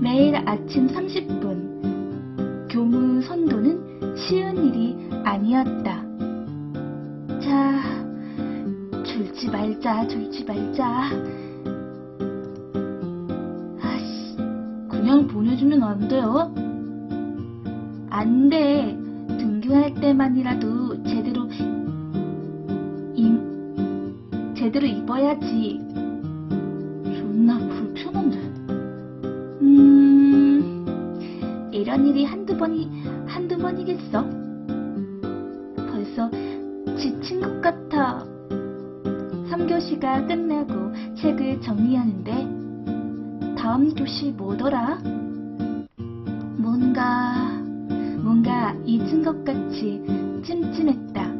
매일 아침 30분. 교문 선도는 쉬운 일이 아니었다. 자, 졸지 말자, 졸지 말자. 아씨, 그냥 보내주면 안 돼요? 안 돼. 등교할 때만이라도 제대로, 제대로 입어야지. 음, 이런 일이 한두 번이, 한두 번이겠어? 벌써 지친 것 같아. 3교시가 끝나고 책을 정리하는데, 다음 교시 뭐더라? 뭔가, 뭔가 잊은 것 같이 찜찜했다.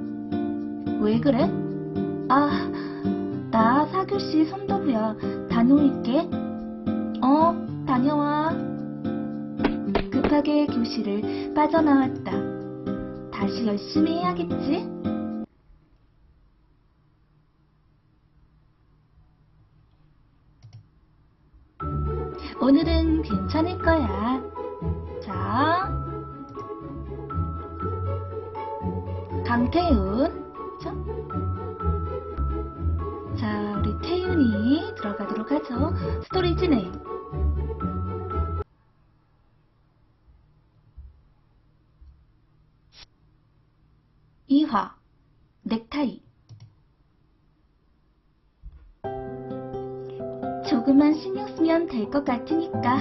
왜 그래? 아, 나 4교시 선도부야. 다녀올게. 어, 다녀와. 급하게 교실을 빠져나왔다. 다시 열심히 해야겠지? 오늘은 괜찮을 거야. 자, 강태훈. 자, 자, 우리 태윤이 들어가도록 하죠. 스토리 진행. 넥타이. 조금만 신경 쓰면 될 것 같으니까.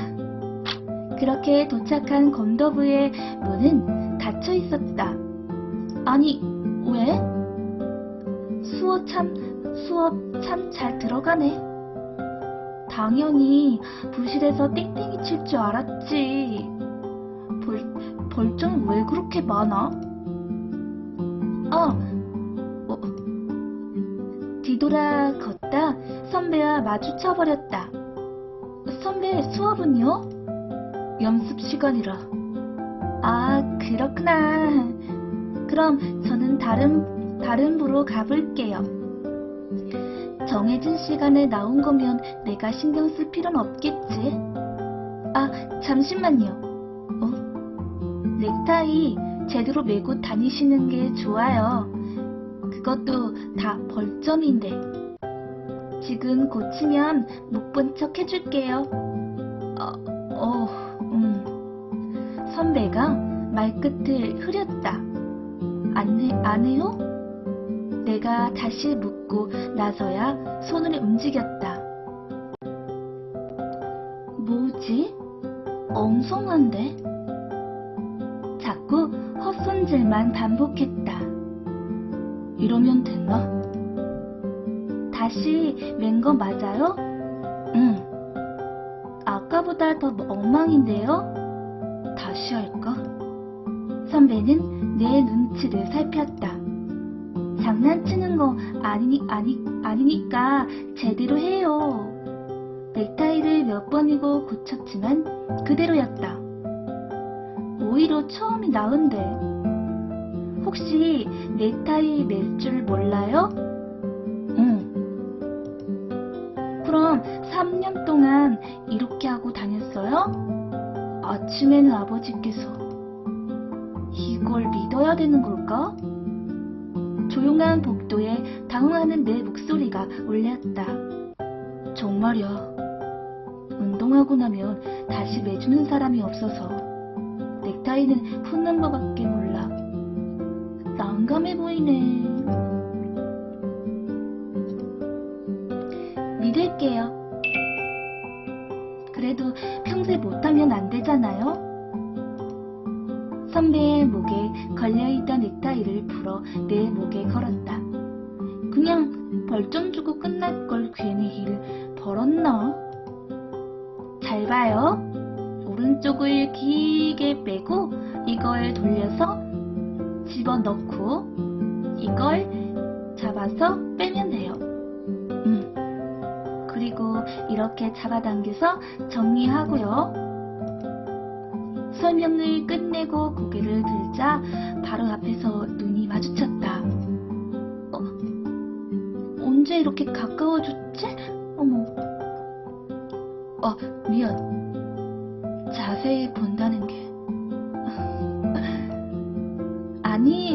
그렇게 도착한 검도부의 문은 닫혀 있었다. 아니, 왜? 수업 참, 수업 참 잘 들어가네. 당연히 부실에서 땡땡이 칠 줄 알았지. 벌, 벌점 왜 그렇게 많아? 어, 어, 뒤돌아 걷다 선배와 마주쳐버렸다. 선배 수업은요? 연습 시간이라. 아, 그렇구나. 그럼 저는 다른, 다른 부로 가볼게요. 정해진 시간에 나온 거면 내가 신경 쓸 필요는 없겠지. 아, 잠시만요. 어? 넥타이 제대로 메고 다니시는 게 좋아요. 그것도 다 벌점인데. 지금 고치면 못 본 척 해줄게요. 어, 어, 음. 선배가 말끝을 흐렸다. 안, 해, 안 해요? 내가 다시 묻고 나서야 손을 움직였다. 뭐지? 엉성한데? 자꾸 헛손질만 반복했다. 이러면 됐나? 다시 맨 거 맞아요? 응. 아까보다 더 엉망인데요? 다시 할까? 선배는 내 눈치를 살폈다. 장난치는 거 아니, 아니, 아니니까 제대로 해요. 넥타이를 몇 번이고 고쳤지만 그대로였다. 오히려 처음이 나은데. 혹시 넥타이 맬 줄 몰라요? 응. 그럼 3년 동안 이렇게 하고 다녔어요? 아침에는 아버지께서 이걸 믿어야 되는 걸까? 조용한 복도에 당황하는 내 목소리가 울렸다. 정말이야. 운동하고 나면 다시 매주는 사람이 없어서 넥타이는 푸는 거밖에 몰라. 난감해 보이네. 믿을게요. 그래도 평소에 못하면 안 되잖아요? 선배의 목에 걸려있던 넥타이를 풀어 내 목에 걸었다. 그냥 벌점 주고 끝날 걸 괜히 일 벌었나? 잘 봐요. 오른쪽을 길게 빼고 이걸 돌려서 집어넣고 이걸 잡아서 빼면 돼요. 음. 그리고 이렇게 잡아당겨서 정리하고요. 설명을 끝내고 고개를 들자 바로 앞에서 눈이 마주쳤다. 어, 언제 이렇게 가까워졌지? 어머. 어, 미안. 자세히 본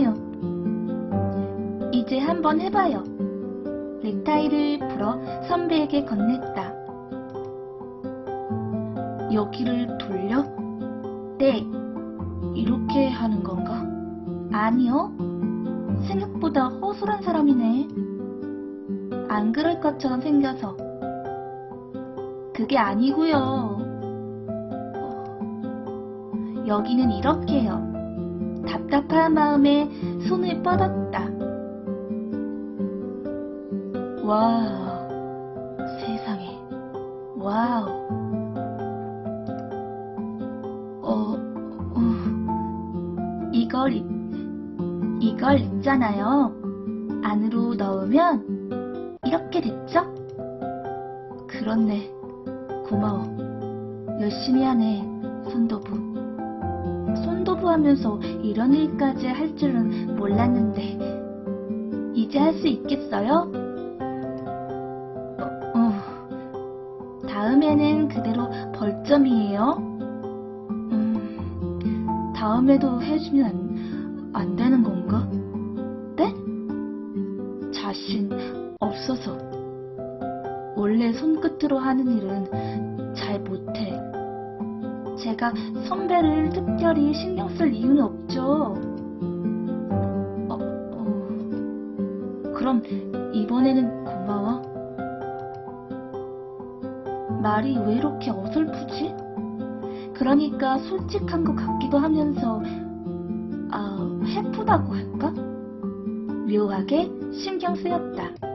아니에요. 이제 한번 해봐요. 넥타이 넥타이를 풀어 선배에게 건넸다. 여기를 돌려? 네. 이렇게 하는 건가? 아니요. 생각보다 허술한 사람이네. 안 그럴 것처럼 생겨서. 그게 아니고요. 어, 여기는 이렇게요. 답답한 마음에 손을 뻗었다. 와, 세상에. 와우. 어, 어, 이걸, 입- 이걸 입잖아요. 안으로 넣으면 이렇게 됐죠? 그렇네. 고마워. 열심히 하네, 하면서 이런 일까지 할 줄은 몰랐는데, 이제 할 수 있겠어요? 어, 어. 다음에는 그대로 벌점이에요. 음, 다음에도 해주면 안, 안 되는 건가? 네? 자신 없어서. 원래 손끝으로 하는 일은 잘 못해. 제가 선배를 특별히 신경 쓸 이유는 없죠. 어, 어. 그럼 이번에는 고마워. 말이 왜 이렇게 어설프지? 그러니까 솔직한 것 같기도 하면서, 아, 해프다고 할까? 묘하게 신경 쓰였다.